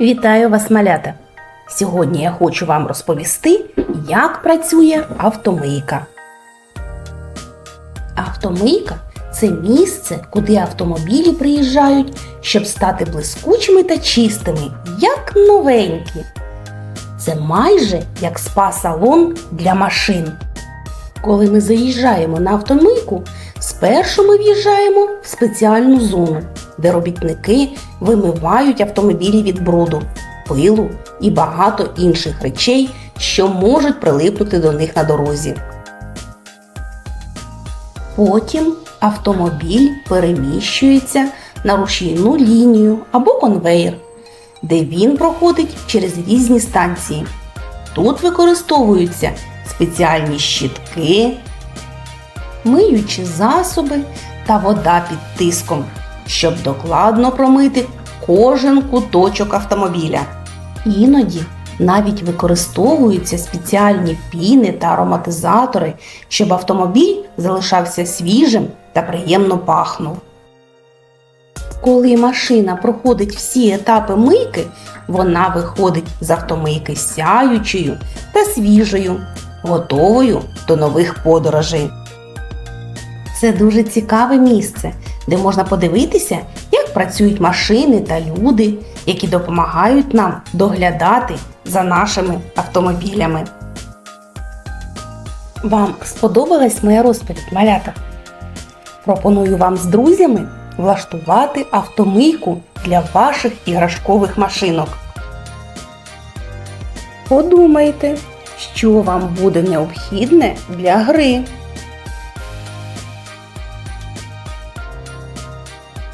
Вітаю вас, малята! Сьогодні я хочу вам розповісти, як працює автомийка. Автомийка це місце, куди автомобілі приїжджають, щоб стати блискучими та чистими, як новенькі. Це майже як спа-салон для машин. Коли ми заїжджаємо на автомийку, спершу ми в'їжджаємо в спеціальну зону, де робітники вимивають автомобілі від бруду, пилу і багато інших речей, що можуть прилипнути до них на дорозі. Потім автомобіль переміщується на рушійну лінію або конвейер, де він проходить через різні станції. Тут використовуються спеціальні щітки, миючі засоби та вода під тиском, щоб докладно промити кожен куточок автомобіля. Іноді навіть використовуються спеціальні піни та ароматизатори, щоб автомобіль залишався свіжим та приємно пахнув. Коли машина проходить всі етапи мийки, вона виходить з автомийки сяючою та свіжою, готовою до нових подорожей. Це дуже цікаве місце, де можна подивитися, як працюють машини та люди, які допомагають нам доглядати за нашими автомобілями. Вам сподобалась моя розповідь, малята? Пропоную вам з друзями влаштувати автомийку для ваших іграшкових машинок. Подумайте, що вам буде необхідне для гри.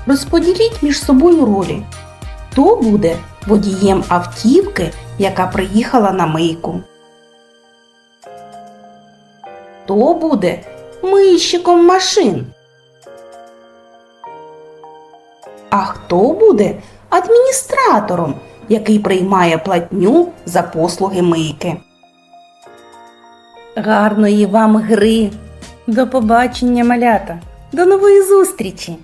Розподіліть між собою ролі. Хто буде водієм автівки, яка приїхала на мийку? Хто буде мийщиком машин? А хто буде адміністратором, який приймає платню за послуги мийки? Гарної вам гри! До побачення, малята! До нової зустрічі!